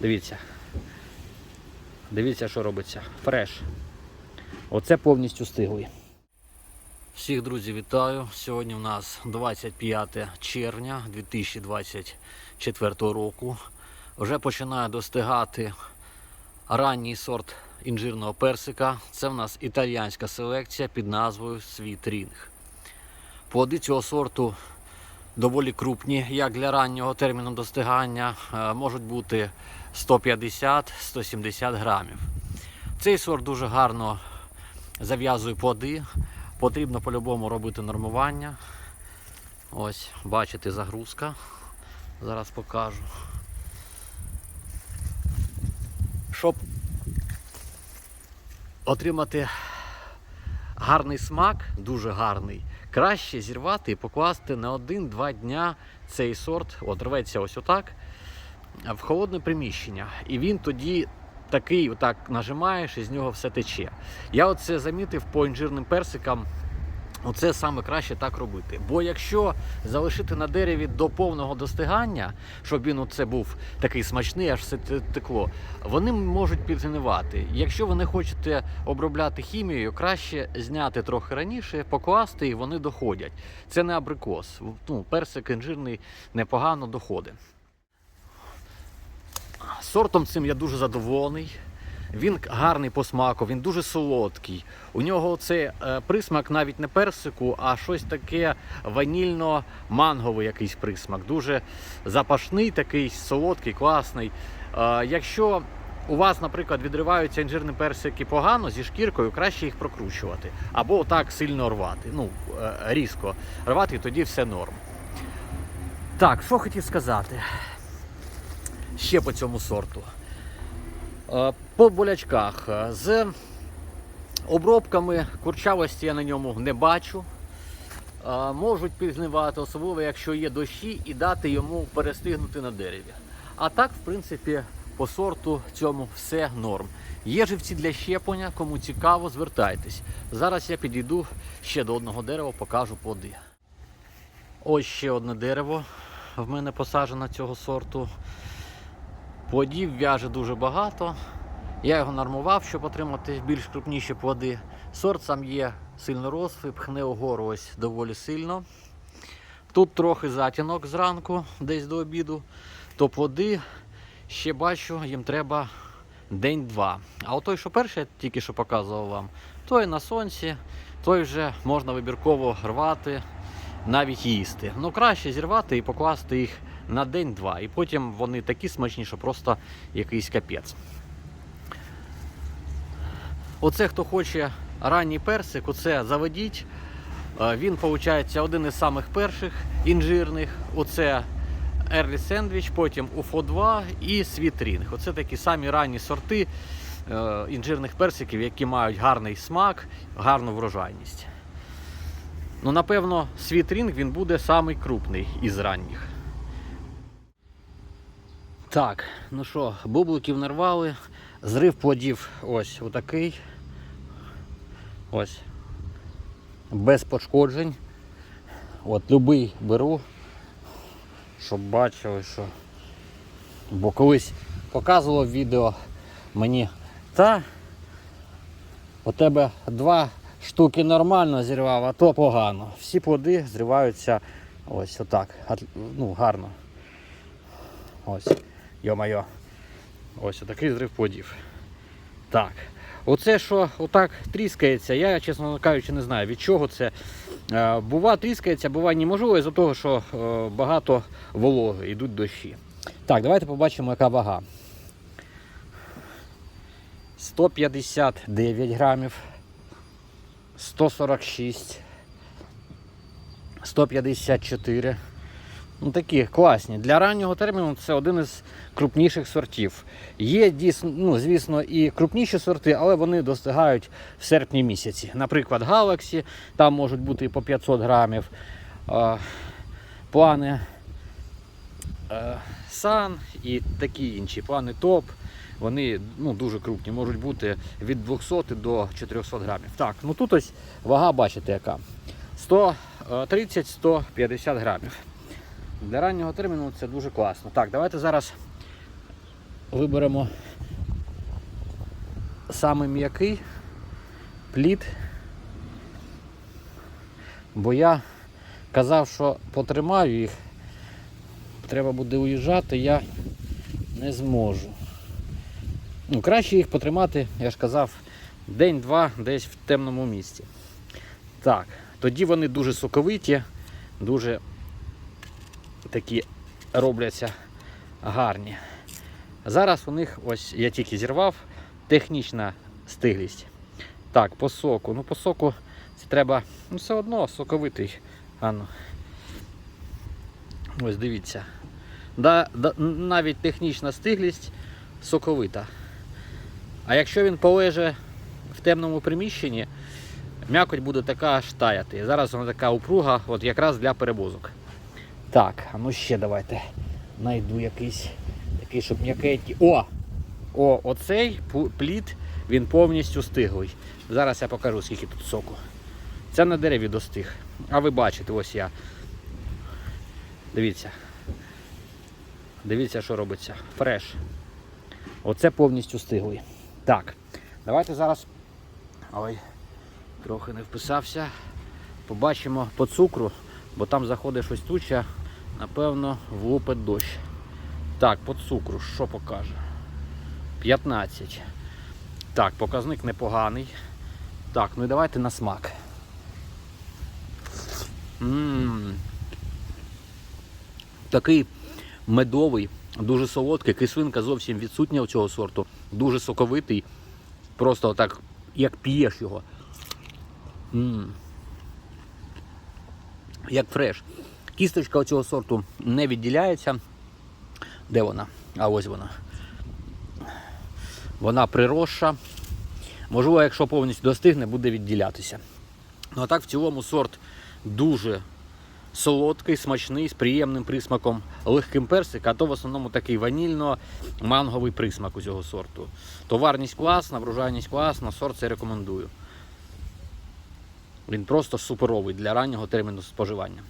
Дивіться. Дивіться, що робиться. Фреш. Оце повністю стиглий. Всіх друзі вітаю. Сьогодні в нас 25 червня 2024 року. Вже починає достигати ранній сорт інжирного персика. Це в нас італіянська селекція під назвою Світ Рінг. Плоди цього сорту доволі крупні, як для раннього терміну достигання, е, можуть бути 150-170 грамів. Цей сорт дуже гарно зав'язує плоди. Потрібно по-любому робити нормування. Ось, бачите, загрузка. Зараз покажу. Щоб отримати гарний смак, дуже гарний, краще зірвати і покласти на один-два дня цей сорт, от рветься ось отак, в холодне приміщення. І він тоді такий, отак нажимаєш, і з нього все тече. Я оце замітив по інжирним персикам. Оце саме краще так робити. Бо якщо залишити на дереві до повного достигання, щоб він оце був такий смачний, аж все текло, вони можуть підгнивати. Якщо ви не хочете обробляти хімією, краще зняти трохи раніше, покласти і вони доходять. Це не абрикос. Ну, персик інжирний непогано доходить. Сортом цим я дуже задоволений. Він гарний по смаку, він дуже солодкий. У нього цей присмак навіть не персику, а щось таке ванільно-манговий якийсь присмак. Дуже запашний, такий солодкий, класний. Е, якщо у вас, наприклад, відриваються інжирні персики погано зі шкіркою, краще їх прокручувати. Або так сильно рвати. Ну, е, різко рвати, тоді все норм. Так, що хотів сказати ще по цьому сорту. Е, По болячках е, з обробками курчавості я на ньому не бачу. Е, Можуть підгнивати, особливо якщо є дощі, і дати йому перестигнути на дереві. А так, в принципі, по сорту цьому все норм. Є живці для щеплення, кому цікаво, звертайтесь. Зараз я підійду ще до одного дерева, покажу плоди. Ось ще одне дерево в мене посаджено цього сорту. Плодів в'яже дуже багато. Я його нормував, щоб отримати більш крупніші плоди. Сорт сам є сильно рослий, пхне угору ось доволі сильно. Тут трохи затінок зранку, десь до обіду, то плоди ще бачу, їм треба день-два. А от той, що перший, я тільки що показував вам, той на сонці, той вже можна вибірково рвати, навіть їсти. Ну краще зірвати і покласти їх на день-два. І потім вони такі смачні, що просто якийсь капець. Оце хто хоче ранній персик, оце заведіть. Е, Він, виходить, один із самих перших інжирних. Оце Early Sandwich, потім UFO 2 і Ring. Оце такі самі ранні сорти е, інжирних персиків, які мають гарний смак, гарну врожайність. Ну, напевно, Ring він буде самий крупний із ранніх. Так, ну що, бубликів нарвали. Зрив плодів ось отакий. Ось. Без пошкоджень. От любий беру, щоб бачили, що. Бо колись показувало відео мені, та у тебе два штуки нормально зірвав, а то погано. Всі плоди зриваються ось отак. Ну, гарно. Ось. Йо-майо. Ось отакий зрив плодів. Так. Оце, що отак тріскається, я, чесно кажучи, не знаю від чого це. Е, Бува тріскається, бува неможливо із-за того, що е, багато вологи, йдуть дощі. Так, давайте побачимо, яка вага. 159 грамів, 146, 154. Ну, такі класні. Для раннього терміну це один із крупніших сортів. Є дійсно, ну, звісно, і крупніші сорти, але вони достигають в серпні місяці. Наприклад, Galaxy, там можуть бути і по 500 грамів. Е, плани е, Sun і такі інші. Плани топ. Вони ну, дуже крупні, можуть бути від 200 до 400 грамів. Так, ну тут ось вага, бачите, яка. 130-150 грамів. Для раннього терміну це дуже класно. Так, давайте зараз виберемо самий м'який плід. Бо я казав, що потримаю їх. Треба буде уїжджати, я не зможу. Ну, краще їх потримати, я ж казав, день-два десь в темному місці. Так, тоді вони дуже соковиті, дуже такі робляться гарні. Зараз у них, ось я тільки зірвав, технічна стиглість. Так, по соку. Ну, по соку це треба ну, все одно соковитий. Ану. Ось дивіться. Да, да, навіть технічна стиглість соковита. А якщо він полеже в темному приміщенні, м'якоть буде така аж таяти. Зараз вона така упруга, от якраз для перевозок. Так, а ну ще давайте знайду якийсь такий, щоб м'якенький. О! О, оцей плід, він повністю стиглий. Зараз я покажу, скільки тут соку. Це на дереві достиг. А ви бачите, ось я. Дивіться. Дивіться, що робиться. Фреш. Оце повністю стиглий. Так, давайте зараз. Ой, трохи не вписався. Побачимо по цукру, бо там заходить щось туча, напевно, влупить дощ. Так, по цукру, що покаже? 15. Так, показник непоганий. Так, ну і давайте на смак. М. Такий медовий, дуже солодкий, кислинка зовсім відсутня у цього сорту, дуже соковитий. Просто так, як п'єш його. М. Як фреш. Кісточка цього сорту не відділяється. Де вона? А ось вона. Вона приросша. Можливо, якщо повністю достигне, буде відділятися. Ну а так в цілому сорт дуже солодкий, смачний, з приємним присмаком, легким персик, а то в основному такий ванільно-манговий присмак у цього сорту. Товарність класна, врожайність класна, сорт це рекомендую. Він просто суперовий для раннього терміну споживання.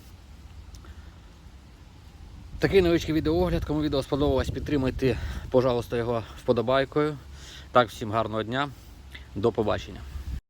Такий невеличкий відеоогляд. Кому відео сподобалось, підтримайте, пожалуйста, його вподобайкою. Так, всім гарного дня. До побачення.